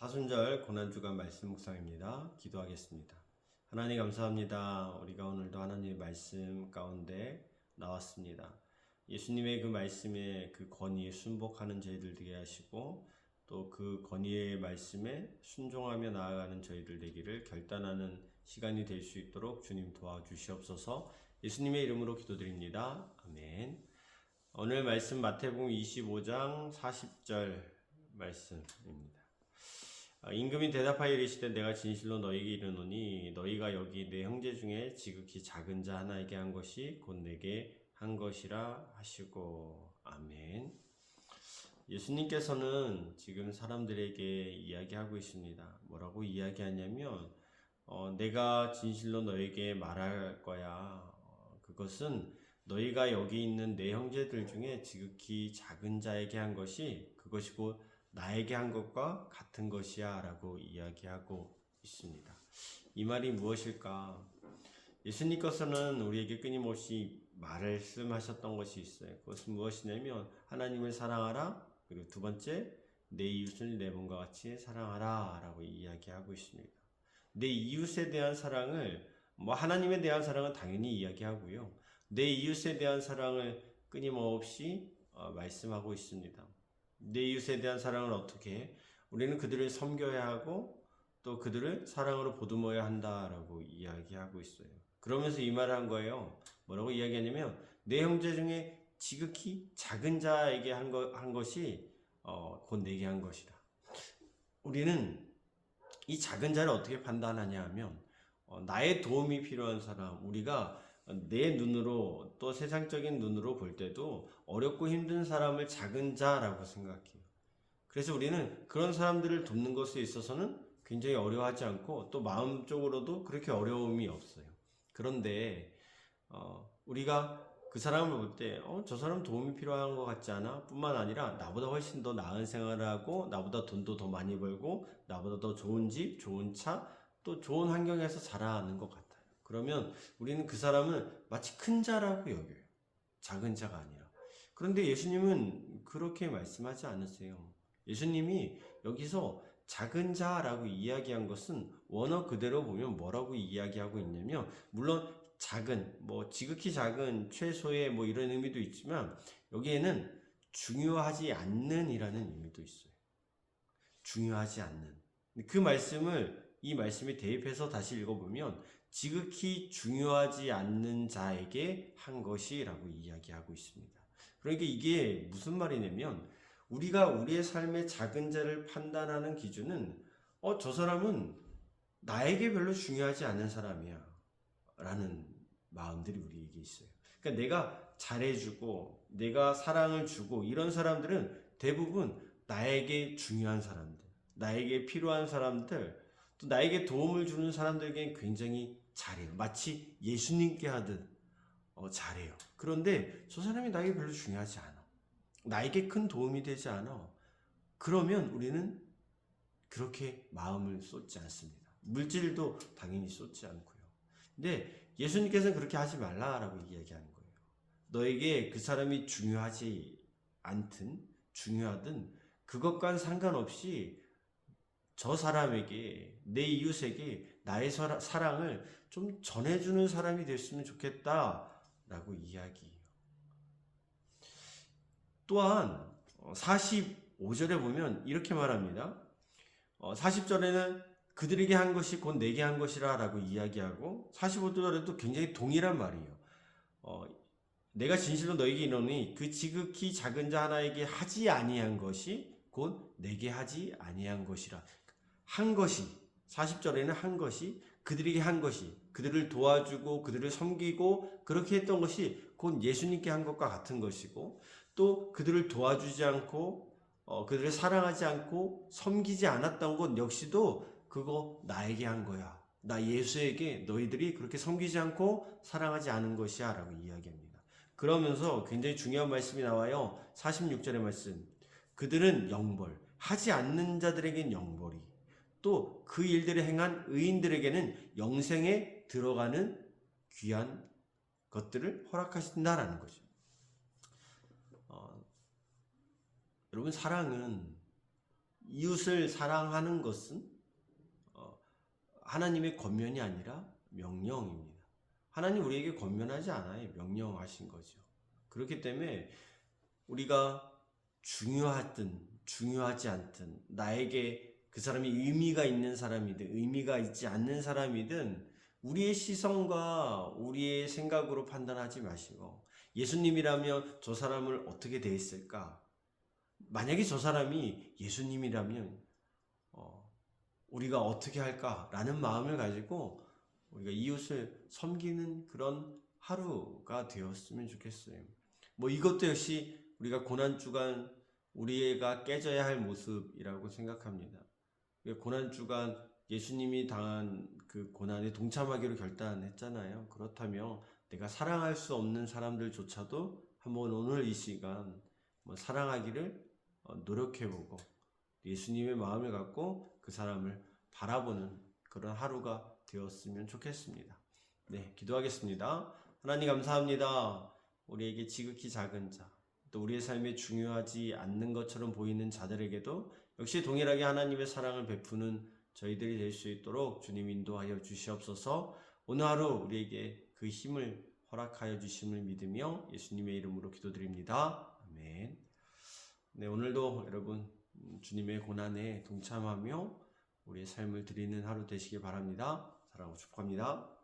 파순절 고난주간 말씀 묵상입니다. 기도하겠습니다. 하나님 감사합니다. 우리가 오늘도 하나님의 말씀 가운데 나왔습니다. 예수님의 그 말씀에 그 권위에 순복하는 저희들 되게 하시고 또 그 권위의 말씀에 순종하며 나아가는 저희들 되기를 결단하는 시간이 될 수 있도록 주님 도와주시옵소서 예수님의 이름으로 기도드립니다. 아멘. 오늘 말씀 마태복음 25장 40절 말씀입니다. 아, 임금이 대답하여 이르시되 내가 진실로 너희에게 이르노니 너희가 여기 내 형제 중에 지극히 작은 자 하나에게 한 것이 곧 내게 한 것이라 하시고 아멘. 예수님께서는 지금 사람들에게 이야기하고 있습니다. 뭐라고 이야기하냐면 어, 내가 진실로 너에게 말할 거야. 어, 그것은 너희가 여기 있는 내 형제들 중에 지극히 작은 자에게 한 것이 그것이 곧 나에게 한 것과 같은 것이야 라고 이야기하고 있습니다. 이 말이 무엇일까? 예수님께서는 우리에게 끊임없이 말씀하셨던 것이 있어요. 그것은 무엇이냐면 하나님을 사랑하라 그리고 두 번째 내 이웃을 내 몸과 같이 사랑하라 라고 이야기하고 있습니다. 내 이웃에 대한 사랑을 뭐 하나님에 대한 사랑은 당연히 이야기하고요. 내 이웃에 대한 사랑을 끊임없이 어, 말씀하고 있습니다. 내 이웃에 대한 사랑을 어떻게 해? 우리는 그들을 섬겨야 하고 또 그들을 사랑으로 보듬어야 한다라고 이야기하고 있어요. 그러면서 이 말을 한 거예요. 뭐라고 이야기하냐면 내 형제 중에 지극히 작은 자에게 한, 거, 한 것이 어, 곧 내게 한 것이다. 우리는 이 작은 자를 어떻게 판단하냐 하면 어, 나의 도움이 필요한 사람, 우리가 내 눈으로 또 세상적인 눈으로 볼 때도 어렵고 힘든 사람을 작은 자라고 생각해요. 그래서 우리는 그런 사람들을 돕는 것에 있어서는 굉장히 어려워하지 않고 또 마음적으로도 그렇게 어려움이 없어요. 그런데 어, 우리가 그 사람을 볼 때, 어, 저 사람 도움이 필요한 것 같지 않아? 뿐만 아니라 나보다 훨씬 더 나은 생활을 하고, 나보다 돈도 더 많이 벌고, 나보다 더 좋은 집, 좋은 차, 또 좋은 환경에서 자라는 것 같아요. 그러면 우리는 그 사람은 마치 큰 자라고 여겨요. 작은 자가 아니라. 그런데 예수님은 그렇게 말씀하지 않으세요. 예수님이 여기서 작은 자라고 이야기한 것은 원어 그대로 보면 뭐라고 이야기하고 있냐면, 물론 작은, 뭐, 지극히 작은, 최소의 뭐 이런 의미도 있지만, 여기에는 중요하지 않는 이라는 의미도 있어요. 중요하지 않는. 그 말씀을, 이 말씀에 대입해서 다시 읽어보면, 지극히 중요하지 않는 자에게 한 것이라고 이야기하고 있습니다. 그러니까 이게 무슨 말이냐면, 우리가 우리의 삶의 작은 자를 판단하는 기준은, 어, 저 사람은 나에게 별로 중요하지 않은 사람이야. 라는 마음들이 우리에게 있어요. 그러니까 내가 잘해주고, 내가 사랑을 주고, 이런 사람들은 대부분 나에게 중요한 사람들, 나에게 필요한 사람들, 또 나에게 도움을 주는 사람들에게 굉장히 잘해요. 마치 예수님께 하듯 어, 잘해요. 그런데 저 사람이 나에게 별로 중요하지 않아. 나에게 큰 도움이 되지 않아. 그러면 우리는 그렇게 마음을 쏟지 않습니다. 물질도 당연히 쏟지 않고요. 근데 예수님께서는 그렇게 하지 말라라고 이야기하는 거예요. 너에게 그 사람이 중요하지 않든 중요하든 그것과는 상관없이 저 사람에게 내 이웃에게 나의 사랑을 좀 전해주는 사람이 됐으면 좋겠다라고 이야기해요. 또한 45절에 보면 이렇게 말합니다. 40절에는 그들에게 한 것이 곧 내게 한 것이라 라고 이야기하고 45절에도 굉장히 동일한 말이에요. 어, 내가 진실로 너에게 이르노니 그 지극히 작은 자 하나에게 하지 아니한 것이 곧 내게 하지 아니한 것이라. 한 것이 40절에는 한 것이 그들에게 한 것이 그들을 도와주고 그들을 섬기고 그렇게 했던 것이 곧 예수님께 한 것과 같은 것이고 또 그들을 도와주지 않고 어, 그들을 사랑하지 않고 섬기지 않았던 것 역시도 그거 나에게 한 거야. 나 예수에게 너희들이 그렇게 섬기지 않고 사랑하지 않은 것이야 라고 이야기합니다. 그러면서 굉장히 중요한 말씀이 나와요. 46절의 말씀. 그들은 영벌, 하지 않는 자들에겐 영벌이, 또 그 일들을 행한 의인들에게는 영생에 들어가는 귀한 것들을 허락하신다라는 거죠. 어, 여러분, 사랑은 이웃을 사랑하는 것은 어, 하나님의 권면이 아니라 명령입니다. 하나님 우리에게 권면하지 않아요. 명령하신 거죠. 그렇기 때문에 우리가 중요하든 중요하지 않든 나에게 그 사람이 의미가 있는 사람이든 의미가 있지 않는 사람이든 우리의 시선과 우리의 생각으로 판단하지 마시고 예수님이라면 저 사람을 어떻게 대했을까? 만약에 저 사람이 예수님이라면 어, 우리가 어떻게 할까라는 마음을 가지고 우리가 이웃을 섬기는 그런 하루가 되었으면 좋겠어요. 뭐 이것도 역시 우리가 고난 주간 우리가 깨져야 할 모습이라고 생각합니다. 고난 주간 예수님이 당한 그 고난에 동참하기로 결단했잖아요. 그렇다면 내가 사랑할 수 없는 사람들조차도 한번 오늘 이 시간 뭐 사랑하기를 어, 노력해보고 예수님의 마음을 갖고 그 사람을 바라보는 그런 하루가 되었으면 좋겠습니다. 네, 기도하겠습니다. 하나님 감사합니다. 우리에게 지극히 작은 자, 또 우리의 삶에 중요하지 않는 것처럼 보이는 자들에게도 역시 동일하게 하나님의 사랑을 베푸는 저희들이 될 수 있도록 주님 인도하여 주시옵소서. 오늘 하루 우리에게 그 힘을 허락하여 주심을 믿으며 예수님의 이름으로 기도드립니다. 아멘. 네, 오늘도 여러분 음, 주님의 고난에 동참하며 우리의 삶을 드리는 하루 되시길 바랍니다. 사랑하고 축복합니다.